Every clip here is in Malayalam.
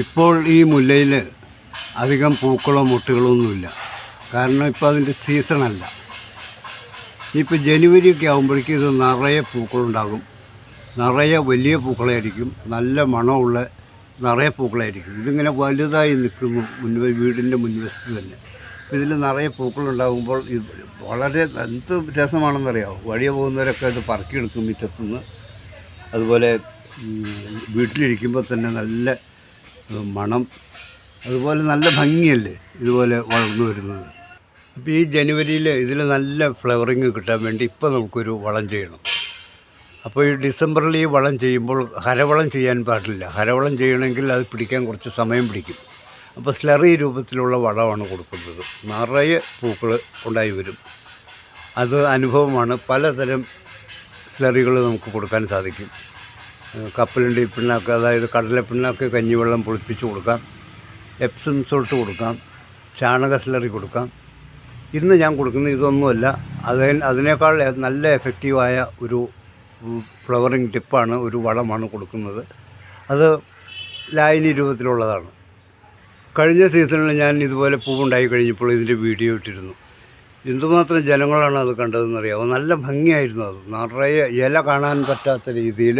ഇപ്പോൾ ഈ മുല്ലയിൽ അധികം പൂക്കളോ മുട്ടുകളോ ഒന്നുമില്ല. കാരണം ഇപ്പോൾ അതിന്റെ സീസണല്ല. ഇനിയിപ്പോൾ ജനുവരി ഒക്കെ ആകുമ്പോഴേക്കും ഇത് നിറയെ പൂക്കളുണ്ടാകും. നിറയെ വലിയ പൂക്കളായിരിക്കും. നല്ല മണമുള്ള നിറയെ പൂക്കളായിരിക്കും. ഇതിങ്ങനെ വലുതായി നിൽക്കുന്നു മുൻവ വീടിന്റെ മുൻവശത്ത് തന്നെ. ഇതിൽ നിറയെ പൂക്കളുണ്ടാകുമ്പോൾ ഇത് വളരെ എന്ത് രസമാണെന്നറിയാമോ വഴിയെ പോകുന്നവരൊക്കെ ഇത് പറക്കിയെടുക്കും മുറ്റത്തുനിന്ന്. അതുപോലെ വീട്ടിലിരിക്കുമ്പോൾ തന്നെ നല്ല മണം. അതുപോലെ നല്ല ഭംഗിയല്ലേ ഇതുപോലെ വളർന്നു വരുന്നത്. അപ്പോൾ ഈ ജനുവരിയിൽ ഇതിൽ നല്ല ഫ്ലവറിങ് കിട്ടാൻ വേണ്ടി ഇപ്പോൾ നമുക്കൊരു വളം ചെയ്യണം. അപ്പോൾ ഈ ഡിസംബറിൽ ഈ വളം ചെയ്യുമ്പോൾ ഹരവളം ചെയ്യാൻ പാടില്ല. ഹരവളം ചെയ്യണമെങ്കിൽ അത് പിടിക്കാൻ കുറച്ച് സമയം പിടിക്കും. അപ്പോൾ സ്ലറി രൂപത്തിലുള്ള വളമാണ് കൊടുക്കുന്നത്. നിറയെ പൂക്കൾ ഉണ്ടായി വരും. അത് അനുഭവമാണ് പലതരം സ്ലറികൾ നമുക്ക് കൊടുക്കാൻ സാധിക്കും. കപ്പലണ്ടി പിണ്ണാക്ക് അതായത് കടലപ്പിണ്ണാക്ക് കഞ്ഞിവെള്ളം പൊളിപ്പിച്ച് കൊടുക്കാം. എപ്സം സോൾട്ട് കൊടുക്കാം. ചാണക സ്ലറി കൊടുക്കാം. ഇന്ന് ഞാൻ കൊടുക്കുന്ന ഇതൊന്നുമല്ല. അത് അതിനേക്കാൾ നല്ല എഫക്റ്റീവായ ഒരു ഫ്ലവറിങ് ടിപ്പാണ് ഒരു വളമാണ് കൊടുക്കുന്നത്. അത് ലായനി രൂപത്തിലുള്ളതാണ്. കഴിഞ്ഞ സീസണിൽ ഞാൻ ഇതുപോലെ പൂവുണ്ടായി കഴിഞ്ഞപ്പോൾ ഇതിന്റെ വീഡിയോ ഇട്ടിരുന്നു. എന്തുമാത്രം ജനങ്ങളാണ് അത് കണ്ടതെന്നറിയാമോ നല്ല ഭംഗിയായിരുന്നു അത്. നിറയെ ഇല കാണാൻ പറ്റാത്ത രീതിയിൽ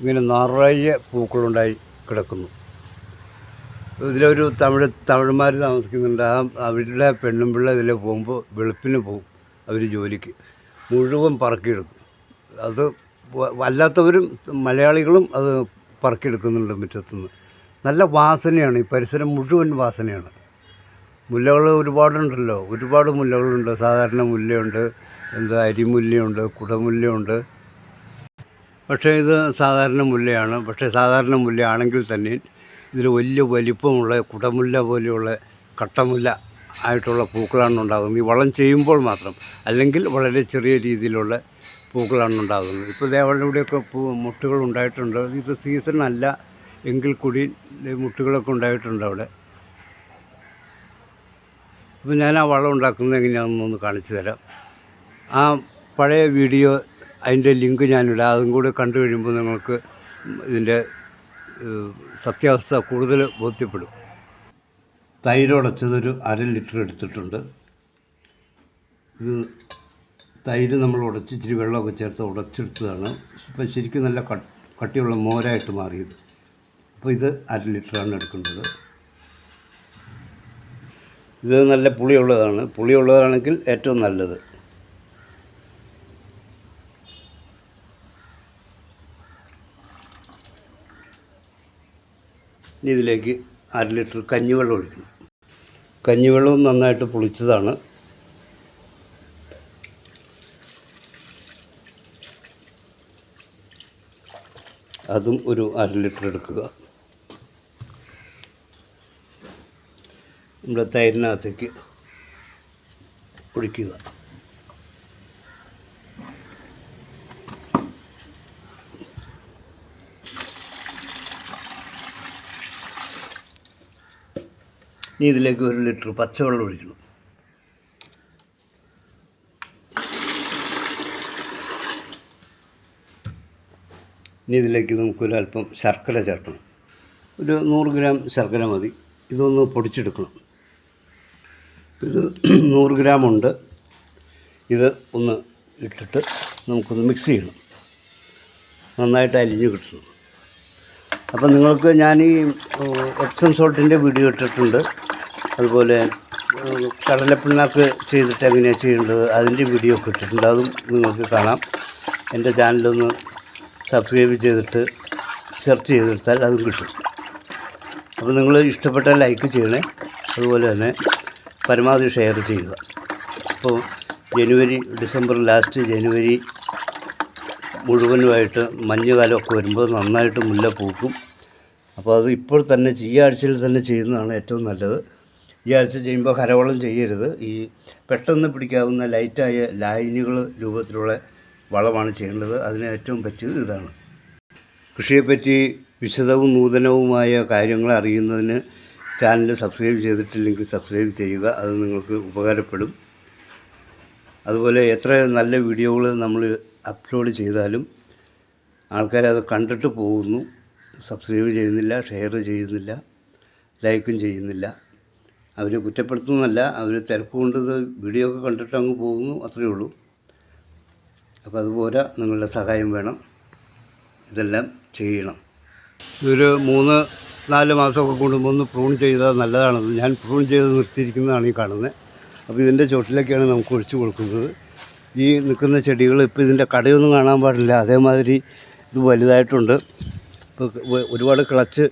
ഇങ്ങനെ നിറയെ പൂക്കളുണ്ടായി കിടക്കുന്നു. ഇതിലൊരു തമിഴ് തമിഴന്മാർ താമസിക്കുന്നുണ്ട്. ആ അവരുടെ പെണ്ണും പിള്ള ഇതിൽ പോകുമ്പോൾ വെളുപ്പിന് പോകും അവർ ജോലിക്ക്. മുഴുവൻ പറക്കിയെടുക്കും. അത് വല്ലാത്തവരും മലയാളികളും അത് പറക്കിയെടുക്കുന്നുണ്ട് മുറ്റത്തുനിന്ന്. നല്ല വാസനയാണ്. ഈ പരിസരം മുഴുവൻ വാസനയാണ്. മുല്ലകൾ ഒരുപാടുണ്ടല്ലോ. ഒരുപാട് മുല്ലകളുണ്ട്. സാധാരണ മുല്ലയുണ്ട്. എന്താ അരിമുല്ലയുണ്ട് കുടമുല്ലയുണ്ട്. പക്ഷേ ഇത് സാധാരണ മുല്ലയാണ് പക്ഷേ സാധാരണ മുല്ലയാണെങ്കിൽ തന്നെ ഇതിൽ വലിയ വലിപ്പമുള്ള കുടമുല്ല പോലെയുള്ള കട്ടമുല്ല ആയിട്ടുള്ള പൂക്കളാണ് ഉണ്ടാകുന്നത്. ഈ വളം ചെയ്യുമ്പോൾ മാത്രം അല്ലെങ്കിൽ വളരെ ചെറിയ രീതിയിലുള്ള പൂക്കളാണ് ഉണ്ടാകുന്നത്. ഇപ്പോൾ ദേവളുടെ ഇവിടെയൊക്കെ പൂ മുട്ടുകൾ ഉണ്ടായിട്ടുണ്ട്. ഇത് സീസൺ അല്ല എങ്കിൽ കൂടി മുട്ടുകളൊക്കെ ഉണ്ടായിട്ടുണ്ട് അവിടെ. അപ്പോൾ ഞാൻ ആ വളം ഉണ്ടാക്കുന്നത് എങ്ങനെയാണെന്നൊന്ന് കാണിച്ചു തരാം. ആ പഴയ വീഡിയോ അതിന്റെ ലിങ്ക് ഞാനിടാം. അതും കൂടെ കണ്ടു കഴിയുമ്പോൾ നിങ്ങൾക്ക് ഇതിന്റെ സത്യാവസ്ഥ കൂടുതൽ ബോധ്യപ്പെടും. തൈര് ഉടച്ചതൊരു അര ലിറ്റർ എടുത്തിട്ടുണ്ട്. ഇത് തൈര് നമ്മൾ ഉടച്ച് ഇച്ചിരി വെള്ളമൊക്കെ ചേർത്ത് ഉടച്ചെടുത്തതാണ്. ഇപ്പം ശരിക്കും നല്ല കട്ടിയുള്ള മോരായിട്ട് മാറിയത്. അപ്പോൾ ഇത് അര ലിറ്ററാണ് എടുക്കേണ്ടത്. ഇത് നല്ല പുളിയുള്ളതാണ്. പുളിയുള്ളതാണെങ്കിൽ ഏറ്റവും നല്ലത്. ഇതിലേക്ക് അര ലിറ്റർ കഞ്ഞിവെള്ളം ഒഴിക്കണം. കഞ്ഞിവെള്ളവും നന്നായിട്ട് പുളിച്ചതാണ്. അതും ഒരു അര ലിറ്റർ എടുക്കുക. നമ്മുടെ തൈരിനകത്തേക്ക് ഒഴിക്കുക. ഇനി ഇതിലേക്ക് ഒരു ലിറ്റർ പച്ചവെള്ളം ഒഴിക്കണം. ഇനി ഇതിലേക്ക് നമുക്കൊരല്പം ശർക്കര ചേർക്കണം. ഒരു നൂറ് ഗ്രാം ശർക്കര മതി. ഇതൊന്ന് പൊടിച്ചെടുക്കണം. ഇത് നൂറ് ഗ്രാം ഉണ്ട്. ഇത് ഒന്ന് ഇട്ടിട്ട് നമുക്കൊന്ന് മിക്സ് ചെയ്യണം. നന്നായിട്ട് അലിഞ്ഞ് കിട്ടണം. അപ്പം നിങ്ങൾക്ക് ഞാൻ ഈ എപ്സം സോൾട്ടിന്റെ വീഡിയോ ഇട്ടിട്ടുണ്ട്. അതുപോലെ കടലപ്പിണ്ണാക്ക് ചെയ്തിട്ട് എങ്ങനെയാണ് ചെയ്യേണ്ടത് അതിന്റെ വീഡിയോ ഒക്കെ ഇട്ടിട്ടുണ്ട്. അതും നിങ്ങൾക്ക് കാണാം. എന്റെ ചാനലൊന്ന് സബ്സ്ക്രൈബ് ചെയ്തിട്ട് സെർച്ച് ചെയ്തെടുത്താൽ അതും കിട്ടും. അപ്പോൾ നിങ്ങൾ ഇഷ്ടപ്പെട്ട ലൈക്ക് ചെയ്യണേ. അതുപോലെ തന്നെ പരമാവധി ഷെയർ ചെയ്യുക. അപ്പോൾ ജനുവരി ഡിസംബർ ലാസ്റ്റ് ജനുവരി മുഴുവനുമായിട്ട് മഞ്ഞുകാലമൊക്കെ വരുമ്പോൾ നന്നായിട്ട് മുല്ല പൂക്കും അപ്പോൾ അത് ഇപ്പോൾ തന്നെ ഈ ആഴ്ചയിൽ തന്നെ ചെയ്യുന്നതാണ് ഏറ്റവും നല്ലത്. ഈ ആഴ്ച ചെയ്യുമ്പോൾ കരവളം ചെയ്യരുത്. ഈ പെട്ടെന്ന് പിടിക്കാവുന്ന ലൈറ്റായ ലൈനുകൾ രൂപത്തിലുള്ള വളമാണ് ചെയ്യേണ്ടത്. അതിന് ഏറ്റവും പറ്റിയത് ഇതാണ്. കൃഷിയെപ്പറ്റി വിശദവും നൂതനവുമായ കാര്യങ്ങൾ അറിയുന്നതിന് ചാനൽ സബ്സ്ക്രൈബ് ചെയ്തിട്ടില്ലെങ്കിൽ സബ്സ്ക്രൈബ് ചെയ്യുക. അത് നിങ്ങൾക്ക് ഉപകാരപ്പെടും. അതുപോലെ എത്ര നല്ല വീഡിയോകൾ നമ്മൾ അപ്ലോഡ് ചെയ്താലും ആൾക്കാരത് കണ്ടിട്ട് പോകുന്നു. സബ്സ്ക്രൈബ് ചെയ്യുന്നില്ല ഷെയർ ചെയ്യുന്നില്ല ലൈക്കും ചെയ്യുന്നില്ല. അവർ കുറ്റപ്പെടുത്തുന്നല്ല അവർ തിരക്കുകൊണ്ട് ഇത് വീഡിയോ ഒക്കെ കണ്ടിട്ട് അങ്ങ് പോകുന്നു അത്രയേ ഉള്ളൂ. അപ്പോൾ അതുപോലെ നിങ്ങളുടെ സഹായം വേണം. ഇതെല്ലാം ചെയ്യണം. ഇതൊരു മൂന്ന് നാല് മാസമൊക്കെ കൂടുമ്പോൾ ഒന്ന് പ്രൂൺ ചെയ്താൽ നല്ലതാണെന്ന് ഞാൻ പ്രൂൺ ചെയ്ത് നിർത്തിയിരിക്കുന്നതാണ് ഈ കാണുന്നത്. അപ്പോൾ ഇതിന്റെ ചുവട്ടിലേക്കാണ് നമുക്ക് ഒഴിച്ചു കൊടുക്കുന്നത്. ഈ നിൽക്കുന്ന ചെടികൾ ഇപ്പോൾ ഇതിന്റെ കടയൊന്നും കാണാൻ പാടില്ല. അതേമാതിരി ഇത് വലുതായിട്ടുണ്ട്. ഇപ്പോൾ ഒരുപാട് ക്ലച്ച്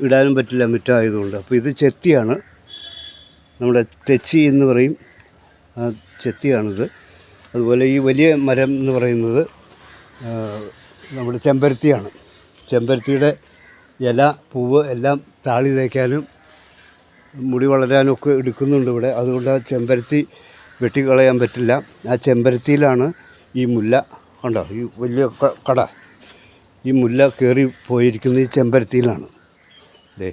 ഇടാനും പറ്റില്ല മുറ്റമായതുകൊണ്ട്. അപ്പോൾ ഇത് ചെത്തിയാണ്. നമ്മുടെ തെച്ചി എന്ന് പറയും. ചെത്തിയാണിത്. അതുപോലെ ഈ വലിയ മരം എന്ന് പറയുന്നത് നമ്മുടെ ചെമ്പരത്തിയാണ്. ചെമ്പരത്തിയുടെ ഇല പൂവ് എല്ലാം താളി തേക്കാനും മുടി വളരാനും ഒക്കെ എടുക്കുന്നുണ്ട് ഇവിടെ. അതുകൊണ്ട് ആ ചെമ്പരത്തി വെട്ടിക്കളയാൻ പറ്റില്ല. ആ ചെമ്പരത്തിയിലാണ് ഈ മുല്ല കണ്ടോ? ഈ വലിയ കട. ഈ മുല്ല കയറി പോയിരിക്കുന്നത് ഈ ചെമ്പരത്തിയിലാണ്. ദേ.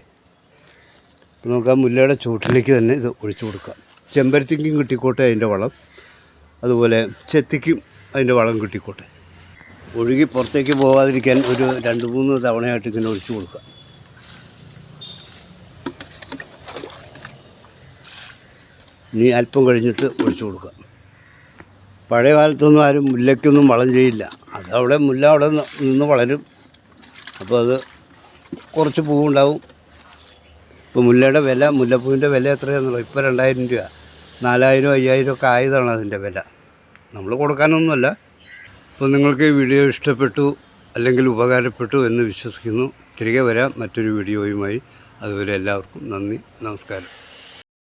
നമുക്ക് ആ മുല്ലയുടെ ചുവട്ടിലേക്ക് തന്നെ ഇത് ഒഴിച്ചു കൊടുക്കാം. ചെമ്പരത്തിക്കും കിട്ടിക്കോട്ടെ അതിന്റെ വളം. അതുപോലെ ചെത്തിക്കും അതിന്റെ വളം കിട്ടിക്കോട്ടെ. ഒഴുകി പുറത്തേക്ക് പോകാതിരിക്കാൻ ഒരു രണ്ട് മൂന്ന് തവണയായിട്ട് ഇങ്ങനെ ഒഴിച്ചു കൊടുക്കാം. ഇനി അല്പം കഴിഞ്ഞിട്ട് ഒഴിച്ചു കൊടുക്കുക. പഴയ കാലത്തൊന്നും ആരും മുല്ലയ്ക്കൊന്നും വളം ചെയ്യില്ല. അതവിടെ മുല്ല അവിടെ നിന്ന് വളരും. അപ്പോൾ അത് കുറച്ച് പൂവുണ്ടാവും. ഇപ്പോൾ മുല്ലയുടെ വില മുല്ലപ്പൂവിന്റെ വില എത്രയാണെന്നുള്ളത് ഇപ്പോൾ രണ്ടായിരം രൂപ. നാലായിരം അയ്യായിരം ഒക്കെ ആയതാണ് അതിന്റെ വില. നമ്മൾ കൊടുക്കാനൊന്നുമല്ല. അപ്പോൾ നിങ്ങൾക്ക് ഈ വീഡിയോ ഇഷ്ടപ്പെട്ടു അല്ലെങ്കിൽ ഉപകാരപ്പെട്ടു എന്ന് വിശ്വസിക്കുന്നു. തിരികെ വരാം മറ്റൊരു വീഡിയോയുമായി. അതുവരെ എല്ലാവർക്കും നന്ദി നമസ്കാരം.